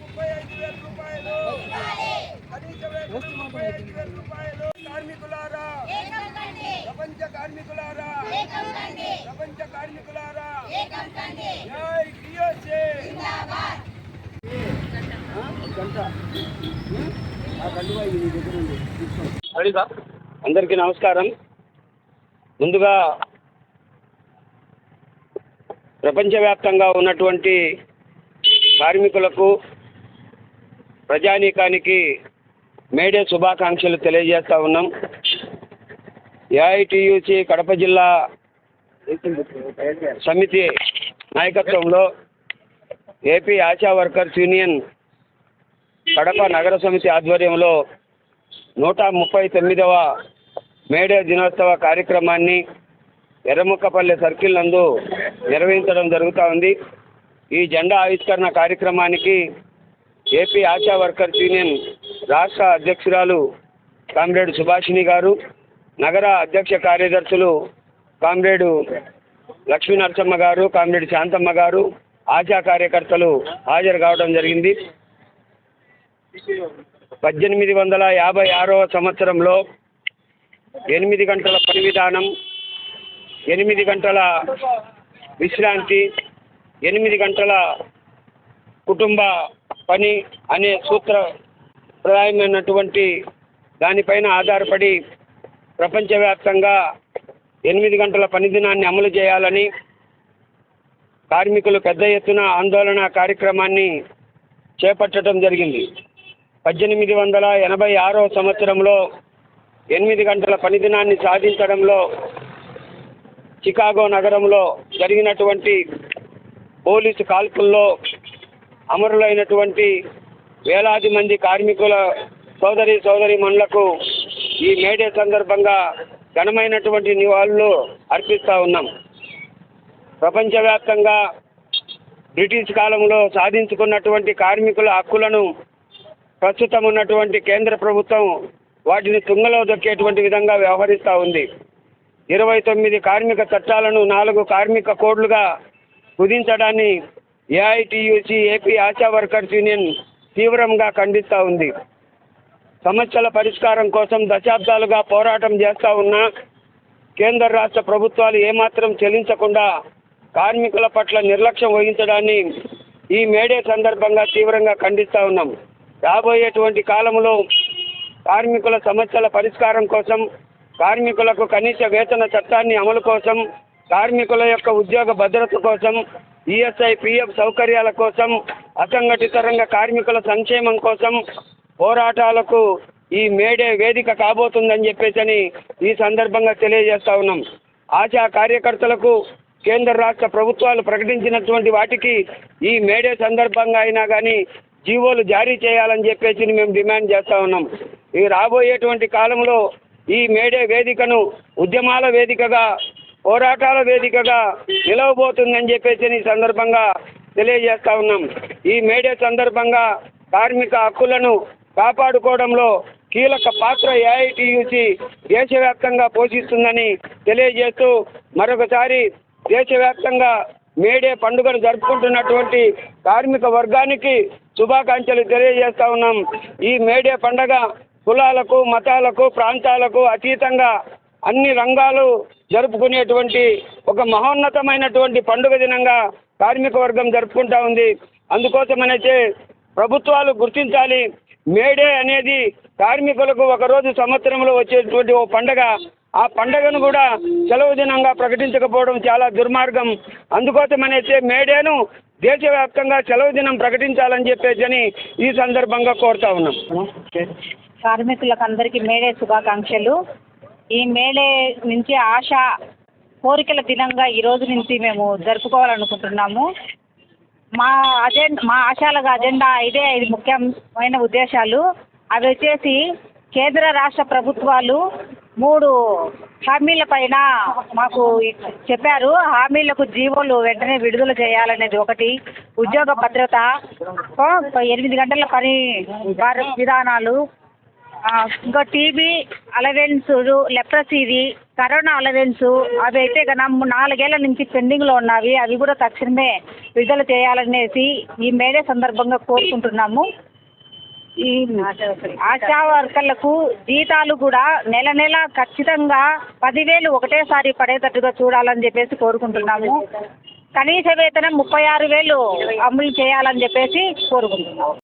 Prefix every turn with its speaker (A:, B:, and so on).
A: ముప్పై ఐదు వేల రూపాయలు. కనీస ముప్పై ఐదు వేల రూపాయలు. ప్రపంచ కార్మికులారా. ప్రపంచ కార్మికులారా. జై
B: అందరికీ నమస్కారం. ముందుగా ప్రపంచవ్యాప్తంగా ఉన్నటువంటి కార్మికులకు ప్రజానీకానికి మేడే శుభాకాంక్షలు తెలియజేస్తా ఉన్నాం. ఏఐటియుసి కడప జిల్లా సమితి నాయకత్వంలో AP ASHA workers union Kadapa నగర సమితి ఆధ్వర్యంలో నూట ముప్పై తొమ్మిదవ మేడే దినోత్సవ కార్యక్రమాన్ని ఎర్రముక్కపల్లె సర్కిల్ నందు నిర్వహించడం జరుగుతూ ఉంది. ఈ జెండా ఆవిష్కరణ కార్యక్రమానికి ఏపీ ఆశా వర్కర్స్ యూనియన్ రాష్ట్ర అధ్యక్షురాలు కామ్రేడ్ సుభాషిణి గారు నగర అధ్యక్ష కార్యదర్శులు కామ్రేడు లక్ష్మీ నరసమ్మ గారు కామ్రేడు శాంతమ్మ గారు ఆశా కార్యకర్తలు హాజరు కావడం జరిగింది. పద్దెనిమిది వందల యాభై ఆరవ సంవత్సరంలో ఎనిమిది గంటల పని విధానం ఎనిమిది గంటల విశ్రాంతి ఎనిమిది గంటల కుటుంబ పని అనే సూత్ర సూత్రప్రాయమైనటువంటి దానిపైన ఆధారపడి ప్రపంచవ్యాప్తంగా ఎనిమిది గంటల పని దినాన్ని అమలు చేయాలని కార్మికులు పెద్ద ఎత్తున ఆందోళన కార్యక్రమాన్ని చేపట్టడం జరిగింది. పద్దెనిమిది వందల ఎనభై ఆరో సంవత్సరంలో ఎనిమిది గంటల పని దినాన్ని సాధించడంలో చికాగో నగరంలో జరిగినటువంటి పోలీసు కాల్పుల్లో అమరులైనటువంటి వేలాది మంది కార్మికుల సోదరి సోదరి మనులకు ఈ మేడే సందర్భంగా ఘనమైనటువంటి నివాళులు అర్పిస్తూ ఉన్నాం. ప్రపంచవ్యాప్తంగా బ్రిటిష్ కాలంలో సాధించుకున్నటువంటి కార్మికుల హక్కులను ప్రస్తుతం ఉన్నటువంటి కేంద్ర ప్రభుత్వం వాటిని తుంగలో దొక్కేటువంటి విధంగా వ్యవహరిస్తూ ఉంది. ఇరవై తొమ్మిది కార్మిక చట్టాలను నాలుగు కార్మిక కోడ్లుగా కుదించడాన్ని AITUC AP ASHA workers union తీవ్రంగా ఖండిస్తూ ఉంది. సమస్యల పరిష్కారం కోసం దశాబ్దాలుగా పోరాటం చేస్తూ ఉన్నా కేంద్ర రాష్ట్ర ప్రభుత్వాలు ఏమాత్రం చెల్లించకుండా కార్మికుల పట్ల నిర్లక్ష్యం వహించడాన్ని ఈ మేడే సందర్భంగా తీవ్రంగా ఖండిస్తూ ఉన్నాం. రాబోయేటువంటి కాలంలో కార్మికుల సమస్యల పరిష్కారం కోసం కార్మికులకు కనీస వేతన చట్టాన్ని అమలు కోసం కార్మికుల యొక్క ఉద్యోగ భద్రత కోసం ఈఎస్ఐ పిఎఫ్ సౌకర్యాల కోసం అసంఘటిత రంగ కార్మికుల సంక్షేమం కోసం పోరాటాలకు ఈ మేడే వేదిక కాబోతుందని చెప్పేసి ఈ సందర్భంగా తెలియజేస్తా ఉన్నాం. ఆశా కార్యకర్తలకు కేంద్ర రాష్ట్ర ప్రభుత్వాలు ప్రకటించినటువంటి వాటికి ఈ మేడే సందర్భంగా అయినా కానీ జీవోలు జారీ చేయాలని చెప్పేసి మేము డిమాండ్ చేస్తూ ఉన్నాం. ఈ రాబోయేటువంటి కాలంలో ఈ మేడే వేదికను ఉద్యమాల వేదికగా పోరాటాల వేదికగా నిలవబోతుందని చెప్పేసి ఈ సందర్భంగా తెలియజేస్తా ఉన్నాం. ఈ మేడే సందర్భంగా కార్మిక హక్కులను కాపాడుకోవడంలో కీలక పాత్ర ఏఐటియుసి దేశవ్యాప్తంగా పోషిస్తుందని తెలియజేస్తూ మరొకసారి దేశవ్యాప్తంగా మేడే పండుగను జరుపుకుంటున్నటువంటి కార్మిక వర్గానికి శుభాకాంక్షలు తెలియజేస్తా ఉన్నాం. ఈ మేడే పండగ కులాలకు మతాలకు ప్రాంతాలకు అతీతంగా అన్ని రంగాలు జరుపుకునేటువంటి ఒక మహోన్నతమైనటువంటి పండుగ దినంగా కార్మిక వర్గం జరుపుకుంటా ఉంది. అందుకోసమనైతే ప్రభుత్వాలు గుర్తించాలి. మేడే అనేది కార్మికులకు ఒకరోజు సంవత్సరంలో వచ్చేటువంటి ఓ పండగ. ఆ పండగను కూడా సెలవు దినంగా ప్రకటించకపోవడం చాలా దుర్మార్గం. అందుకోసమనైతే మేడేను దేశవ్యాప్తంగా సెలవు దినం ప్రకటించాలని చెప్పేసి ఈ సందర్భంగా కోరుతా ఉన్నాం.
C: కార్మికులకు అందరికీ మేడే శుభాకాంక్షలు. ఈ మేడే నుంచి ఆశ కోరికల దినంగా ఈ రోజు నుంచి మేము జరుపుకోవాలనుకుంటున్నాము. మా అజెండా మా ఆశాల అజెండా ఐదే ఐదు ముఖ్యమైన ఉద్దేశాలు. అవి వచ్చేసి కేంద్ర రాష్ట్ర ప్రభుత్వాలు మూడు హామీల పైన మాకు చెప్పారు. హామీలకు జీవోలు వెంటనే విడుదల చేయాలనేది ఒకటి. ఉద్యోగ భద్రత ఎనిమిది గంటల పని విధానాలు ఇంకా టీబీ అలవెన్స్ లెప్రసీది కరోనా అలవెన్స్ అవి అయితే గన నాలుగేళ్ళ నుంచి పెండింగ్లో ఉన్నవి అవి కూడా తక్షణమే విడుదల చేయాలనేసి ఈ మేడే సందర్భంగా కోరుకుంటున్నాము. ఈ ఆశా వర్కర్లకు జీతాలు కూడా నెల నెల ఖచ్చితంగా పదివేలు ఒకటేసారి పడేటట్టుగా చూడాలని చెప్పేసి కోరుకుంటున్నాము. కనీస వేతనం ముప్పై ఆరు వేలు అమలు చేయాలని చెప్పేసి కోరుకుంటున్నాము.